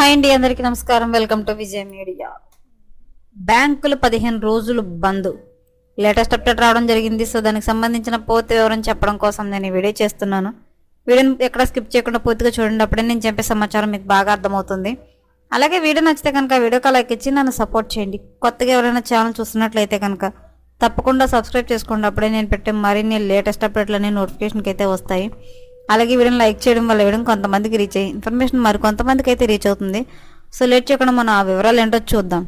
Hi అండి అందరికీ నమస్కారం. Welcome to Vijaya media. బ్యాంకులు పదిహేను రోజులు బంద్. లేటెస్ట్ అప్డేట్ రావడం జరిగింది. సో దానికి సంబంధించిన పూర్తి వివరం చెప్పడం కోసం నేను ఈ వీడియో చేస్తున్నాను. వీడియోని ఎక్కడ స్కిప్ చేయకుండా పూర్తిగా చూడండి. అప్పుడే నేను చెప్పే సమాచారం మీకు బాగా అర్థమవుతుంది. అలాగే వీడియో నచ్చితే కనుక వీడియోకి లైక్ ఇచ్చి నన్ను సపోర్ట్ చేయండి. కొత్తగా ఎవరైనా ఛానల్ చూస్తున్నట్లయితే కనుక తప్పకుండా సబ్స్క్రైబ్ చేసుకోండి. అప్పుడే నేను పెట్టే మరిన్ని లేటెస్ట్ అప్డేట్లన్నీ నోటిఫికేషన్కి అయితే వస్తాయి. అలాగే వీడియోని లైక్ చేయడం వల్ల వీడియో కొంతమందికి రీచ్ అయ్యి ఇన్ఫర్మేషన్ మరి కొంతమందికి అయితే రీచ్ అవుతుంది. సో లేట్ చేయకుండా మనం ఆ వివరాలు ఏంటో చూద్దాం.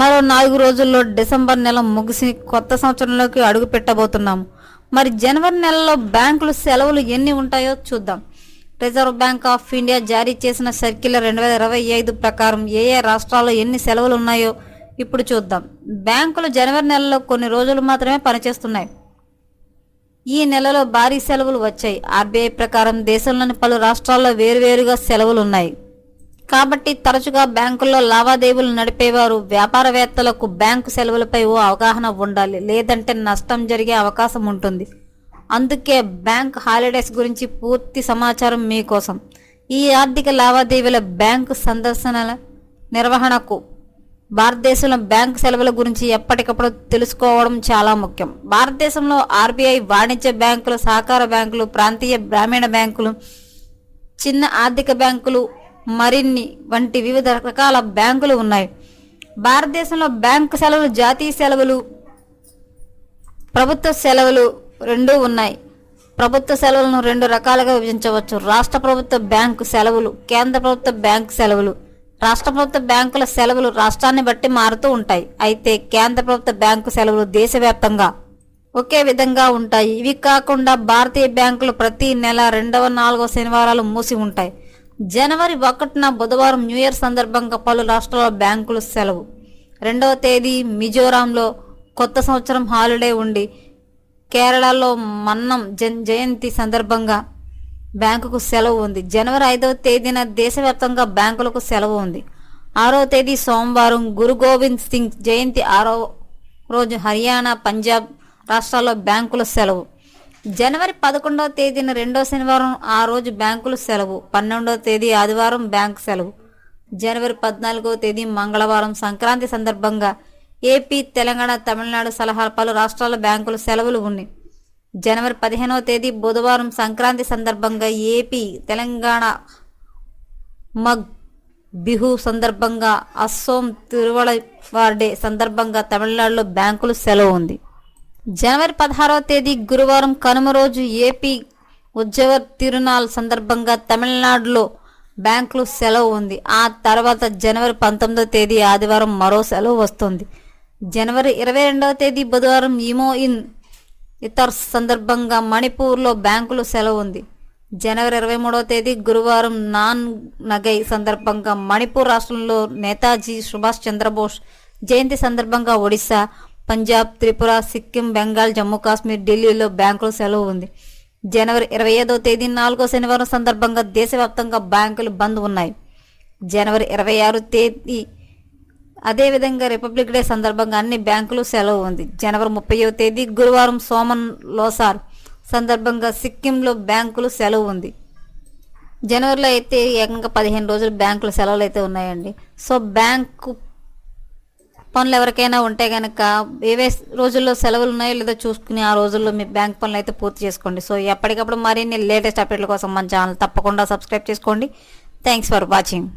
మరో నాలుగు రోజుల్లో డిసెంబర్ నెల ముగిసి కొత్త సంవత్సరంలోకి అడుగు పెట్టబోతున్నాము మరి జనవరి నెలలో బ్యాంకులు సెలవులు ఎన్ని ఉంటాయో చూద్దాం. రిజర్వ్ బ్యాంక్ ఆఫ్ ఇండియా జారీ చేసిన సర్క్యులర్ రెండు వేల ఇరవై ఐదు ప్రకారం ఏ ఏ రాష్ట్రాల్లో ఎన్ని సెలవులు ఉన్నాయో ఇప్పుడు చూద్దాం. బ్యాంకులు జనవరి నెలలో కొన్ని రోజులు మాత్రమే పనిచేస్తున్నాయి. ఈ నెలలో భారీ సెలవులు వచ్చాయి. ఆర్బీఐ ప్రకారం దేశంలోని పలు రాష్ట్రాల్లో వేరువేరుగా సెలవులు ఉన్నాయి కాబట్టి తరచుగా బ్యాంకుల్లో లావాదేవీలు నడిపేవారు వ్యాపారవేత్తలకు బ్యాంకు సెలవులపై ఓ అవగాహన ఉండాలి. లేదంటే నష్టం జరిగే అవకాశం ఉంటుంది. అందుకే బ్యాంక్ హాలిడేస్ గురించి పూర్తి సమాచారం మీకోసం. ఈ ఆర్థిక లావాదేవీల బ్యాంకు సందర్శనల నిర్వహణకు భారతదేశంలో బ్యాంకు సెలవుల గురించి ఎప్పటికప్పుడు తెలుసుకోవడం చాలా ముఖ్యం. భారతదేశంలో ఆర్బీఐ వాణిజ్య బ్యాంకులు సహకార బ్యాంకులు ప్రాంతీయ గ్రామీణ బ్యాంకులు చిన్న ఆర్థిక బ్యాంకులు మరిన్ని వంటి వివిధ రకాల బ్యాంకులు ఉన్నాయి. భారతదేశంలో బ్యాంకు సెలవులు జాతీయ సెలవులు ప్రభుత్వ సెలవులు రెండూ ఉన్నాయి. ప్రభుత్వ సెలవులను రెండు రకాలుగా విభజించవచ్చు. రాష్ట్ర ప్రభుత్వ బ్యాంకు సెలవులు కేంద్ర ప్రభుత్వ బ్యాంకు సెలవులు రాష్ట్ర ప్రభుత్వ బ్యాంకుల సెలవులు రాష్ట్రాన్ని బట్టి మారుతూ ఉంటాయి. అయితే కేంద్ర ప్రభుత్వ బ్యాంకు సెలవులు దేశవ్యాప్తంగా ఒకే విధంగా ఉంటాయి. ఇవి కాకుండా భారతీయ బ్యాంకులు ప్రతి నెల రెండవ నాలుగవ శనివారాలు మూసి ఉంటాయి. జనవరి ఒకటిన బుధవారం న్యూ ఇయర్ సందర్భంగా పలు రాష్ట్రాల బ్యాంకులు సెలవు. రెండవ తేదీ మిజోరాంలో కొత్త సంవత్సరం హాలిడే ఉండి కేరళలో మన్నం జన్ జయంతి సందర్భంగా బ్యాంకుకు సెలవు ఉంది. జనవరి ఐదవ తేదీన దేశవ్యాప్తంగా బ్యాంకులకు సెలవు ఉంది. ఆరో తేదీ సోమవారం గురు గోవింద్ సింగ్ జయంతి ఆరో రోజు హర్యానా పంజాబ్ రాష్ట్రాల్లో బ్యాంకుల సెలవు. జనవరి పదకొండవ తేదీన రెండో శనివారం ఆ రోజు బ్యాంకులు సెలవు. పన్నెండవ తేదీ ఆదివారం బ్యాంకు సెలవు. జనవరి పద్నాలుగవ తేదీ మంగళవారం సంక్రాంతి సందర్భంగా ఏపీ తెలంగాణ తమిళనాడు సలహా పలు రాష్ట్రాల బ్యాంకులు సెలవులు ఉన్నాయి. జనవరి పదిహేనవ తేదీ బుధవారం సంక్రాంతి సందర్భంగా ఏపీ తెలంగాణ మగ్ బిహు సందర్భంగా అస్సోం తిరువళవార్ డే సందర్భంగా తమిళనాడులో బ్యాంకులు సెలవు ఉంది. జనవరి పదహారవ తేదీ గురువారం కనుమ రోజు ఏపీ ఉద్యోగ తిరునాల్ సందర్భంగా తమిళనాడులో బ్యాంకులు సెలవు ఉంది. ఆ తర్వాత జనవరి పంతొమ్మిదవ తేదీ ఆదివారం మరో సెలవు వస్తుంది. జనవరి ఇరవై రెండవ తేదీ బుధవారం ఇమో ఇన్ ఇతర్ సందర్భంగా మణిపూర్లో బ్యాంకులు సెలవు ఉంది. జనవరి ఇరవై మూడవ తేదీ గురువారం నాన్ నగై సందర్భంగా మణిపూర్ రాష్ట్రంలో నేతాజీ సుభాష్ చంద్రబోస్ జయంతి సందర్భంగా ఒడిశా పంజాబ్ త్రిపుర సిక్కిం బెంగాల్ జమ్మూ కాశ్మీర్ ఢిల్లీలో బ్యాంకులు సెలవు ఉంది. జనవరి ఇరవై ఐదవ తేదీ నాలుగో శనివారం సందర్భంగా దేశవ్యాప్తంగా బ్యాంకులు బంద్ ఉన్నాయి. జనవరి ఇరవై ఆరు తేదీ అదేవిధంగా రిపబ్లిక్ డే సందర్భంగా అన్ని బ్యాంకులు సెలవు ఉంది. జనవరి ముప్పైవ తేదీ గురువారం సోమన్ లోసార్ సందర్భంగా సిక్కింలో బ్యాంకులు సెలవు ఉంది. జనవరిలో అయితే ఏకంగా పదిహేను రోజులు బ్యాంకులు సెలవులు అయితే ఉన్నాయండి. సో బ్యాంకు పనులు ఎవరికైనా ఉంటే కనుక ఏవే రోజుల్లో సెలవులు ఉన్నాయో లేదో చూసుకుని ఆ రోజుల్లో మీ బ్యాంక్ పనులు అయితే పూర్తి చేసుకోండి. సో ఎప్పటికప్పుడు మరిన్ని లేటెస్ట్ అప్డేట్ల కోసం మన ఛానల్ తప్పకుండా సబ్స్క్రైబ్ చేసుకోండి. Thanks for watching.